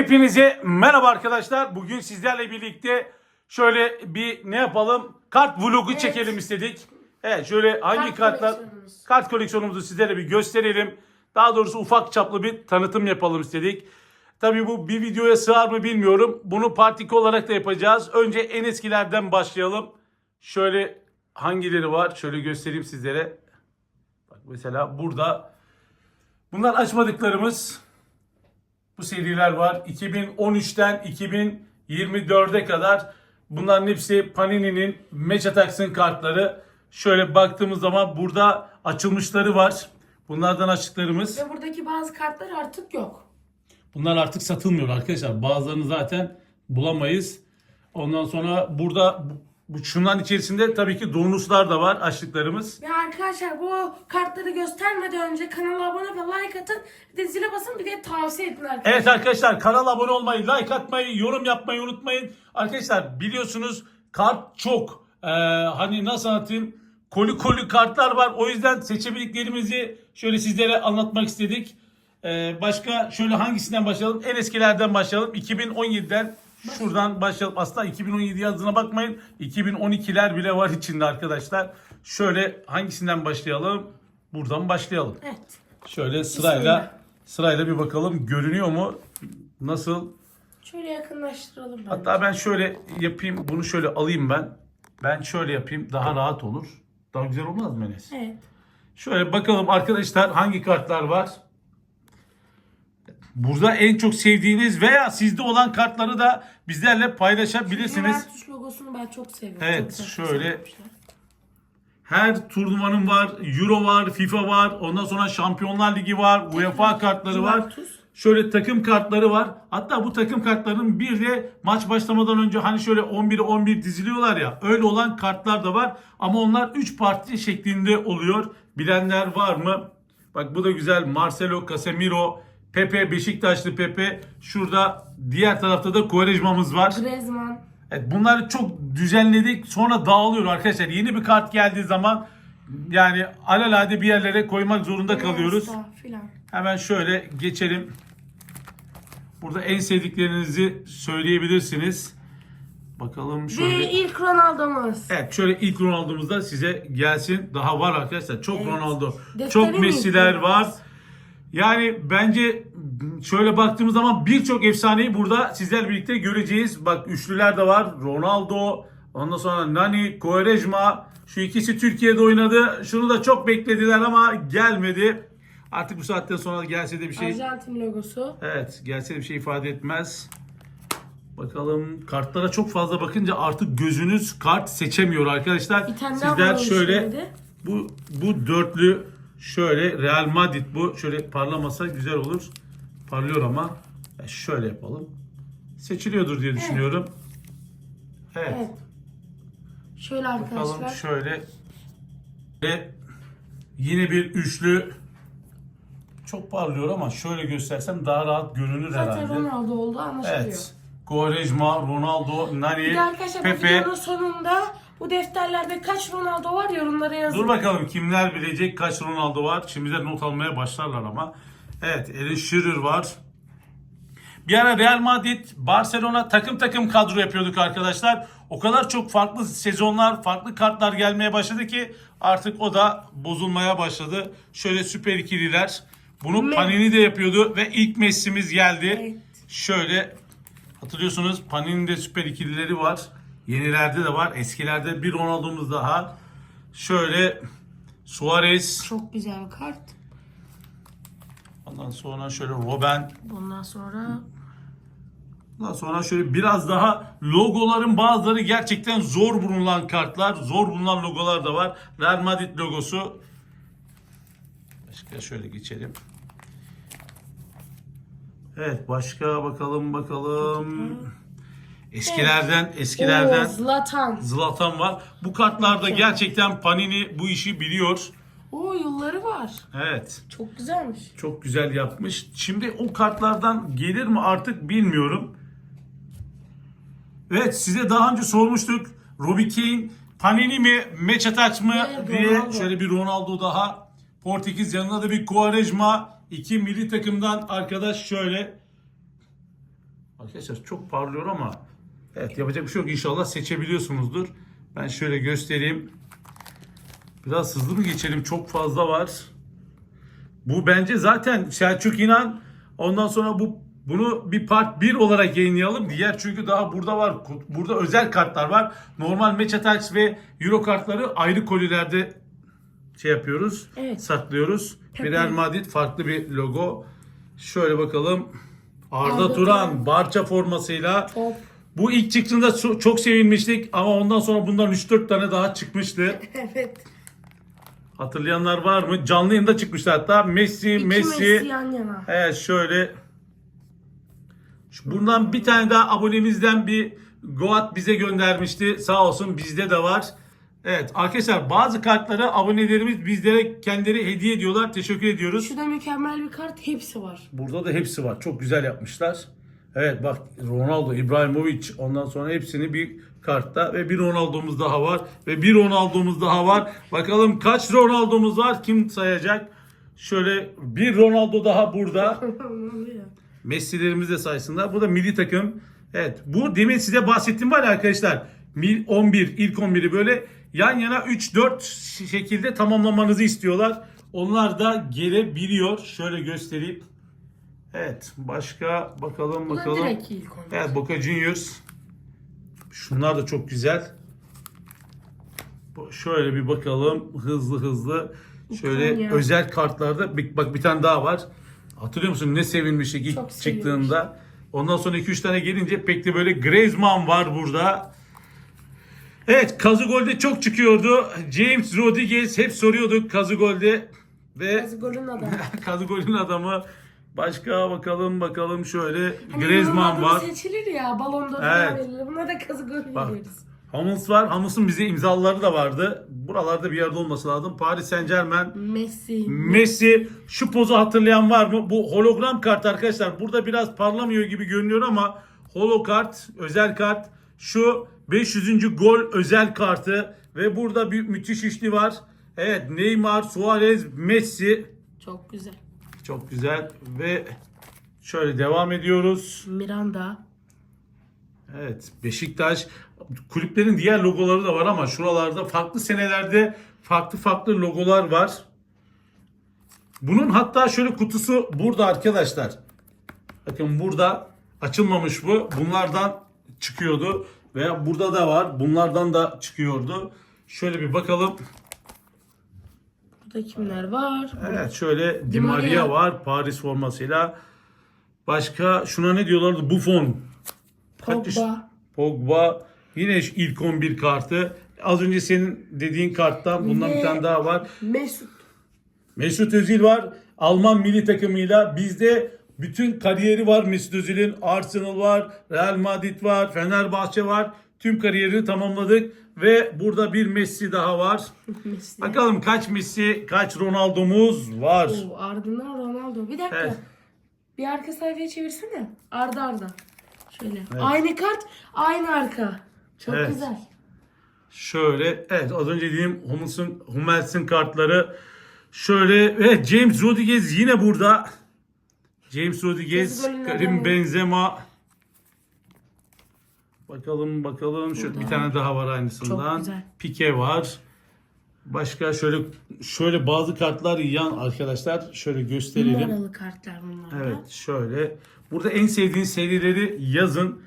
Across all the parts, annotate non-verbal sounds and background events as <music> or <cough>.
Hepinize merhaba arkadaşlar. Bugün sizlerle birlikte şöyle bir ne yapalım? Kart vlogu Evet. çekelim istedik. Evet şöyle hangi Kart kartlar koleksiyonumuz. kart koleksiyonumuzu sizlere bir gösterelim. Daha doğrusu ufak çaplı bir tanıtım yapalım istedik. Tabii bu bir videoya sığar mı bilmiyorum. Bunu partiki olarak da yapacağız. Önce en eskilerden başlayalım. Şöyle hangileri var? Şöyle göstereyim sizlere. Bak mesela burada bunlar açmadıklarımız. Bu seriler var. 2013'ten 2024'e kadar bunların hepsi Panini'nin Match Attacks'ın kartları. Şöyle baktığımız zaman burada açılmışları var. Bunlardan açtıklarımız. Ve buradaki bazı kartlar artık yok. Bunlar artık satılmıyor arkadaşlar. Bazılarını zaten bulamayız. Ondan sonra burada bu- şunların içerisinde tabii ki donuslar da var açtıklarımız. Ve arkadaşlar bu kartları göstermeden önce kanala abone ve like atın. Bir de zile basın bir de tavsiye edin arkadaşlar. Evet arkadaşlar kanala abone olmayı, like atmayı, yorum yapmayı unutmayın. Arkadaşlar biliyorsunuz kart çok. Ee, hani nasıl anlatayım? Koli koli kartlar var. O yüzden seçebildiklerimizi şöyle sizlere anlatmak istedik. Ee, başka şöyle hangisinden başlayalım? En eskilerden başlayalım. 2017'den şuradan başlayalım. Aslında 2017 yazdığına bakmayın. 2012'ler bile var içinde arkadaşlar. Şöyle hangisinden başlayalım? Buradan başlayalım. Evet. Şöyle sırayla sırayla bir bakalım görünüyor mu? Nasıl? Şöyle yakınlaştıralım bence. Hatta ben şöyle yapayım. Bunu şöyle alayım ben. Ben şöyle yapayım. Daha rahat olur. Daha güzel olmaz mı Enes? Evet. Şöyle bakalım arkadaşlar hangi kartlar var? Burada en çok sevdiğiniz veya sizde olan kartları da bizlerle paylaşabilirsiniz. Juventus logosunu ben çok seviyorum. Evet, Çok şöyle. yapmışlar. Her turnuvanın var. Euro var, FIFA var. Ondan sonra Şampiyonlar Ligi var. UEFA kartları var. Juventus. Şöyle takım kartları var. Hatta bu takım kartlarının bir de maç başlamadan önce hani şöyle 11'e 11 diziliyorlar ya. Öyle olan kartlar da var. Ama onlar 3 parti şeklinde oluyor. Bilenler var mı? Bak bu da güzel. Marcelo, Casemiro, Pepe, Beşiktaşlı Pepe. Şurada diğer tarafta da Quaresma'mız var. Griezmann. Evet, bunları çok düzenledik. Sonra dağılıyor arkadaşlar. Yeni bir kart geldiği zaman yani alelade bir yerlere koymak zorunda kalıyoruz. Filan. Hemen şöyle geçelim. Burada en sevdiklerinizi söyleyebilirsiniz. Bakalım Ve şöyle. ilk Ronaldo'muz. Evet şöyle ilk Ronaldo'muzda size gelsin. Daha var arkadaşlar. Çok Evet. Ronaldo. Defteri çok mi Messi'ler var. Ronaldo? Yani bence şöyle baktığımız zaman birçok efsaneyi burada sizlerle birlikte göreceğiz. Bak üçlüler de var. Ronaldo, ondan sonra Nani, Quaresma. Şu ikisi Türkiye'de oynadı. Şunu da çok beklediler ama gelmedi. Artık bu saatten sonra gelse de bir şey Arjantin logosu. Evet, gelse de bir şey ifade etmez. Bakalım kartlara çok fazla bakınca artık gözünüz kart seçemiyor arkadaşlar. Sizler şöyle şöyle. bu bu dörtlü şöyle Real Madrid bu şöyle parlamasa güzel olur. Parlıyor ama Ya şöyle yapalım. Seçiliyordur diye düşünüyorum. Evet. Evet. Şöyle Bakalım arkadaşlar. şöyle. Ve yine bir üçlü çok parlıyor ama şöyle göstersem daha rahat görünür Zaten herhalde. Ronaldo oldu anlaşılıyor. Evet. Quaresma, Ronaldo, Nani, Bir de arkadaşlar bu Pepe. videonun sonunda bu defterlerde kaç Ronaldo var yorumlara yazın. Dur bakalım kimler bilecek kaç Ronaldo var. Şimdi de not almaya başlarlar ama. Evet, Alan Shearer var. Bir ara Real Madrid, Barcelona takım takım kadro yapıyorduk arkadaşlar. O kadar çok farklı sezonlar, farklı kartlar gelmeye başladı ki artık o da bozulmaya başladı. Şöyle süper ikililer. Bunu Me- Panini de yapıyordu ve ilk Messi'miz geldi. Evet. Şöyle hatırlıyorsunuz Panini'de süper ikilileri var. Yenilerde de var. Eskilerde bir Ronaldo'muz daha. Şöyle Suarez. Çok güzel kart. Ondan sonra şöyle Robben. Bundan sonra Ondan sonra şöyle biraz daha logoların bazıları gerçekten zor bulunan kartlar. Zor bulunan logolar da var. Real Madrid logosu. Başka şöyle geçelim. Evet başka bakalım bakalım. Eskilerden eskilerden Oo, Zlatan. Zlatan var. Bu kartlarda gerçekten Panini bu işi biliyor. Oo yılları var. Evet. Çok güzelmiş. Çok güzel yapmış. Şimdi o kartlardan gelir mi artık bilmiyorum. Evet size daha önce sormuştuk. Robbie Keane Panini mi Attack mı Evet, diye Ronaldo. şöyle bir Ronaldo daha. Portekiz yanında da bir Quaresma. iki milli takımdan arkadaş şöyle. Arkadaşlar çok parlıyor ama evet yapacak bir şey yok. İnşallah seçebiliyorsunuzdur. Ben şöyle göstereyim. Biraz hızlı mı geçelim? Çok fazla var. Bu bence zaten Selçuk İnan ondan sonra bu bunu bir part 1 olarak yayınlayalım. Diğer çünkü daha burada var. Burada özel kartlar var. Normal Match Attacks ve Euro kartları ayrı kolilerde şey yapıyoruz. Evet. Saklıyoruz. Tabii. Real Madrid farklı bir logo. Şöyle bakalım. Arda, Arda Turan Turan. Barça formasıyla Top. Bu ilk çıktığında so- çok sevinmiştik ama ondan sonra bundan 3-4 tane daha çıkmıştı. <laughs> Evet. Hatırlayanlar var mı? Canlı yayında çıkmıştı hatta. Messi, İki Messi. Messi yan yana. Evet şöyle. Bundan bir tane daha abonemizden bir Goat bize göndermişti. Sağ olsun bizde de var. Evet arkadaşlar bazı kartları abonelerimiz bizlere kendileri hediye ediyorlar. Teşekkür ediyoruz. Şurada mükemmel bir kart hepsi var. Burada da hepsi var. Çok güzel yapmışlar. Evet bak Ronaldo, İbrahimovic ondan sonra hepsini bir kartta ve bir Ronaldo'muz daha var ve bir Ronaldo'muz daha var. Bakalım kaç Ronaldo'muz var? Kim sayacak? Şöyle bir Ronaldo daha burada. <laughs> Messi'lerimiz de saysınlar. Bu da milli takım. Evet bu demin size bahsettiğim var ya arkadaşlar. Mil 11 ilk 11'i böyle yan yana 3-4 şekilde tamamlamanızı istiyorlar. Onlar da gelebiliyor. Şöyle göstereyim. Evet başka bakalım Bu da bakalım. direkt ilk. Evet Boca Juniors. Şunlar da çok güzel. Şöyle bir bakalım hızlı hızlı. Şöyle İkonya. özel kartlarda bir- bak bir tane daha var. Hatırlıyor musun ne sevinmiştik ilk Çok sevinmiş. çıktığında. Ondan sonra 2-3 tane gelince pek de böyle Griezmann var burada. Evet Kazugol'de çok çıkıyordu. James Rodriguez hep soruyorduk Kazugol'de. Ve Bazı <laughs> golün adamı. Kazugol'ün adamı başka bakalım bakalım şöyle Hani Griezmann var. seçilir ya balon d'Or Evet. verilir. Buna da kazı gol Bak. veriyoruz. Hummels var. Hummels'ın bize imzaları da vardı. Buralarda bir yerde olması lazım. Paris Saint Germain. Messi. Messi. Şu pozu hatırlayan var mı? Bu hologram kart arkadaşlar. Burada biraz parlamıyor gibi görünüyor ama holo kart, özel kart. Şu 500. gol özel kartı. Ve burada bir müthiş işli var. Evet Neymar, Suarez, Messi. Çok güzel. Çok güzel ve şöyle devam ediyoruz. Miranda. Evet Beşiktaş kulüplerin diğer logoları da var ama şuralarda farklı senelerde farklı farklı logolar var. Bunun hatta şöyle kutusu burada arkadaşlar. Bakın burada açılmamış bu. Bunlardan çıkıyordu. Veya burada da var. Bunlardan da çıkıyordu. Şöyle bir bakalım. Burada kimler var? Evet şöyle Di Di Maria. Maria var Paris formasıyla. Başka şuna ne diyorlardı? Buffon. Kaç Pogba. Pogba yine ilk 11 kartı. Az önce senin dediğin karttan bundan bir tane daha var. Mesut. Mesut Özil var. Alman milli takımıyla. Bizde bütün kariyeri var Mesut Özil'in. Arsenal var, Real Madrid var, Fenerbahçe var. Tüm kariyerini tamamladık ve burada bir Messi daha var. <laughs> Messi. Bakalım kaç Messi, kaç Ronaldo'muz var. Oo, ardından Ronaldo. Bir dakika. Evet. Bir arka sayfaya çevirsene. Arda arda. Şöyle. Aynı kart, aynı arka. Çok Evet. güzel. Şöyle evet az önce dediğim Hummels'ın Hummels'in kartları şöyle evet James Rodriguez yine burada. James Rodriguez, Karim. Benzema. Bakalım bakalım şu Burada. bir tane daha var aynısından. Çok güzel. Pique var. Başka şöyle şöyle bazı kartlar yan arkadaşlar şöyle gösterelim. Numaralı kartlar bunlar. Evet şöyle. Burada en sevdiğiniz serileri yazın.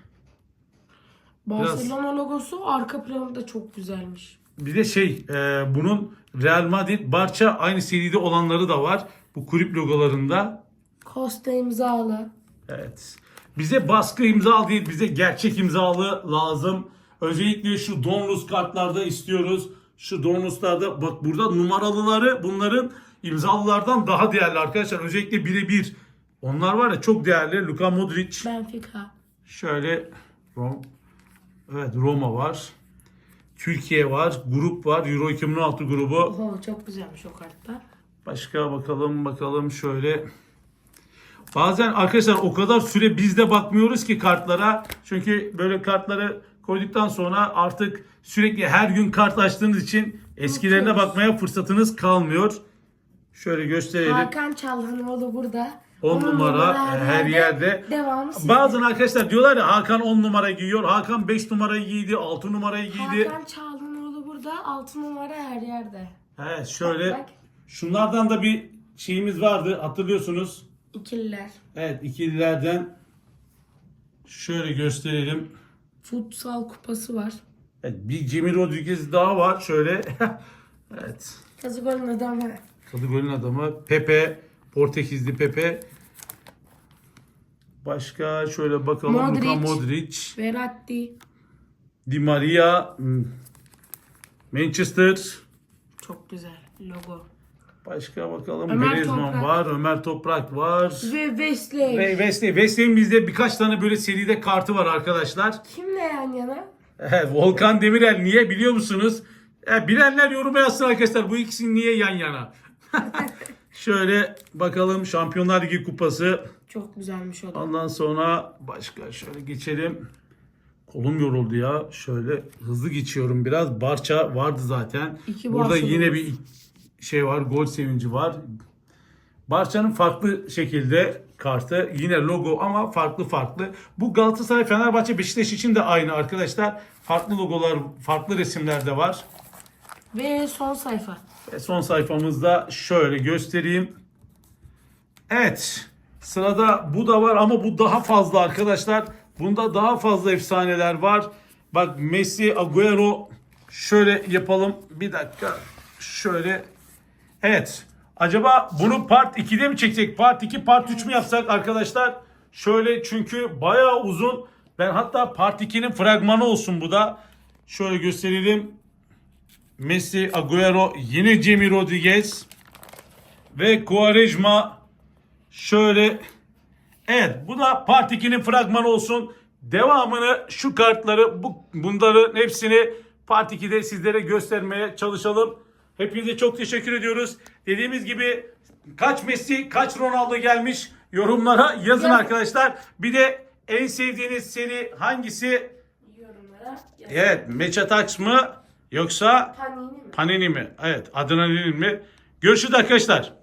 Barcelona logosu arka planı da çok güzelmiş. Bir de şey e, bunun Real Madrid, Barça aynı seride olanları da var. Bu kulüp logolarında. Costa imzalı. Evet. Bize baskı imzalı değil, bize gerçek imzalı lazım. Özellikle şu Donrus kartlarda istiyoruz. Şu Donrus'larda bak burada numaralıları bunların imzalılardan daha değerli arkadaşlar. Özellikle birebir. Onlar var ya çok değerli. Luka Modric. Benfica. Şöyle Rom Evet Roma var. Türkiye var. Grup var. Euro 2016 grubu. Oho çok güzelmiş o kartlar. Başka bakalım bakalım şöyle. Bazen arkadaşlar o kadar süre biz de bakmıyoruz ki kartlara. Çünkü böyle kartları koyduktan sonra artık sürekli her gün kart açtığınız için eskilerine bakmaya fırsatınız kalmıyor. Şöyle gösterelim. Hakan Çalhanoğlu burada. 10 numara her yerde. Devamı sizde. Bazen arkadaşlar diyorlar ya Hakan 10 numara giyiyor. Hakan 5 numarayı giydi, 6 numarayı giydi. Hakan Çağlanoğlu burada 6 numara her yerde. Evet şöyle Bak. şunlardan da bir şeyimiz vardı hatırlıyorsunuz. İkililer. Evet ikililerden şöyle gösterelim. Futsal kupası var. Evet, bir Jimmy Rodriguez daha var şöyle. <laughs> evet. Kazıgol'ün adamı. Kadıgöl'ün adamı Pepe, Portekizli Pepe. Başka şöyle bakalım Modric. Luka Modric, Verratti. Di Maria, hmm, Manchester. Çok güzel logo. Başka bakalım Ömer Toprak. var, Ömer Toprak var. Ve Wesley. Ve Wesley. Wesley'in bizde birkaç tane böyle seride kartı var arkadaşlar. Kimle yan yana? Volkan Demirel niye biliyor musunuz? E, bilenler yoruma yazsın arkadaşlar. Bu ikisini niye yan yana? <laughs> Şöyle bakalım Şampiyonlar Ligi kupası. Çok güzelmiş o da. Ondan sonra başka şöyle geçelim. Kolum yoruldu ya. Şöyle hızlı geçiyorum biraz. Barça vardı zaten. İki Burada yine bir şey var. Gol sevinci var. Barça'nın farklı şekilde kartı. Yine logo ama farklı farklı. Bu Galatasaray, Fenerbahçe, Beşiktaş için de aynı arkadaşlar. Farklı logolar, farklı resimler de var. Ve son sayfa. Ve son sayfamızda şöyle göstereyim. Evet. Sırada bu da var ama bu daha fazla arkadaşlar. Bunda daha fazla efsaneler var. Bak Messi, Agüero şöyle yapalım. Bir dakika. Şöyle. Evet. Acaba bunu part 2'de mi çeksek? Part 2, part 3 mü yapsak arkadaşlar? Şöyle çünkü bayağı uzun. Ben hatta part 2'nin fragmanı olsun bu da. Şöyle gösterelim. Messi, Agüero, yine Jamie Rodriguez ve Quaresma şöyle Evet bu da Part 2'nin fragmanı olsun. Devamını şu kartları bu bunların hepsini Part 2'de sizlere göstermeye çalışalım. Hepinize çok teşekkür ediyoruz. Dediğimiz gibi kaç Messi kaç Ronaldo gelmiş yorumlara yazın Yazın. arkadaşlar. Bir de en sevdiğiniz seri hangisi? Yorumlara yazın. Evet Attacks mı yoksa Panini mi? Panini mi? Evet adrenalin mi? Görüşürüz arkadaşlar.